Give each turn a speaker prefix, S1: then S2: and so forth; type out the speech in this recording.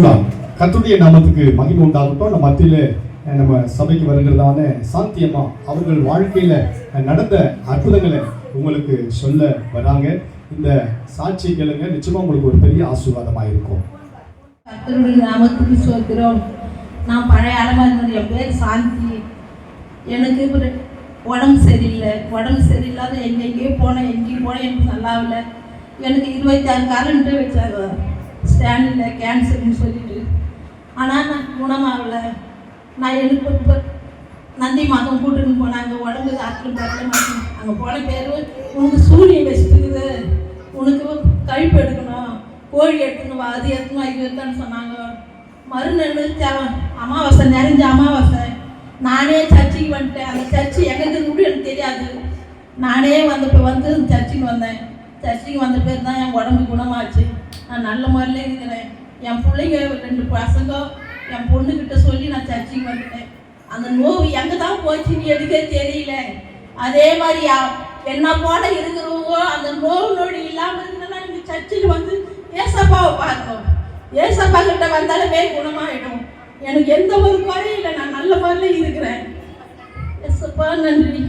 S1: பிரைசுலாம் கத்துடைய நாமத்துக்கு மகிமை உண்டாகட்டும். நம்ம மத்தியில் நம்ம சபைக்கு வருகிறதான சாத்தியமா அவர்கள் வாழ்க்கையில நடந்த அற்புதங்களை உங்களுக்கு சொல்ல வராங்க. இந்த சாட்சி கேளுங்க. நிச்சயமா உங்களுக்கு ஒரு பெரிய ஆசீர்வாதமாக இருக்கும்.
S2: கர்த்தருடைய நாமத்துக்கு சொல்கிறோம் நான் பழைய அலமாரி என் பேர் சாந்தி. எனக்கு ஒரு உடம்பு சரியில்லை. உடம்பு சரியில்லாத எங்கெங்கேயோ போனேன் எங்கேயும் போனேன் எனக்கு நல்லா இல்லை எனக்கு இருபத்தாறு கரண்ட்டு வச்சாங்க. ஸ்டாண்டில் கேன்சர்னு சொல்லிட்டு. ஆனால் நான் குணமாகலை. நான் எனக்கு இப்போ நந்தி மாதம் கூட்டுன்னு போனாங்க. உடம்பு ஆற்றில் பார்க்க மாட்டேன் அங்கே போன பேர் உனக்கு சூரியன் வச்சுருக்குது உனக்கு கழிப்பு எடுக்கணும். கோழி எடுத்துன்னு வா அது எடுத்துன்னு இது எடுத்தான்னு சொன்னாங்க. மறுநாள் தேவை- அமாவாசை நிறைஞ்ச அமாவாசை. நானே சர்ச்சுக்கு வந்துட்டேன். அந்த சர்ச்சு எங்கே கூட எனக்கு தெரியாது. நானே வந்து வந்து சர்ச்சுக்கு வந்தேன். சர்ச்சுக்கு வந்த பேர் தான் என் உடம்பு குணமாச்சு. நான் நல்ல மாதிரிலே இருக்கிறேன். என் பிள்ளைங்க ரெண்டு பசங்க என் பொண்ணுக்கிட்ட சொல்லி நான் சர்ச்சைக்கு வந்துட்டேன். அந்த நோவு எங்கே தான் போச்சுன்னு எதுக்கே தெரியல. அதே மாதிரி என்ன போல இருக்கிறவங்க அந்த நோவு நொடி இல்லாமல் இருந்தால் நீங்கள் சர்ச்சைக்கு வந்து ஏசப்பாவை பார்க்கணும். ஏசப்பா கிட்ட வந்தாலுமே குணமாயிடும். எனக்கு எந்த ஒரு குறையும் இல்லை. நான் நல்ல முறையில் இருக்கிறேன். ஏசப்பா நன்றி.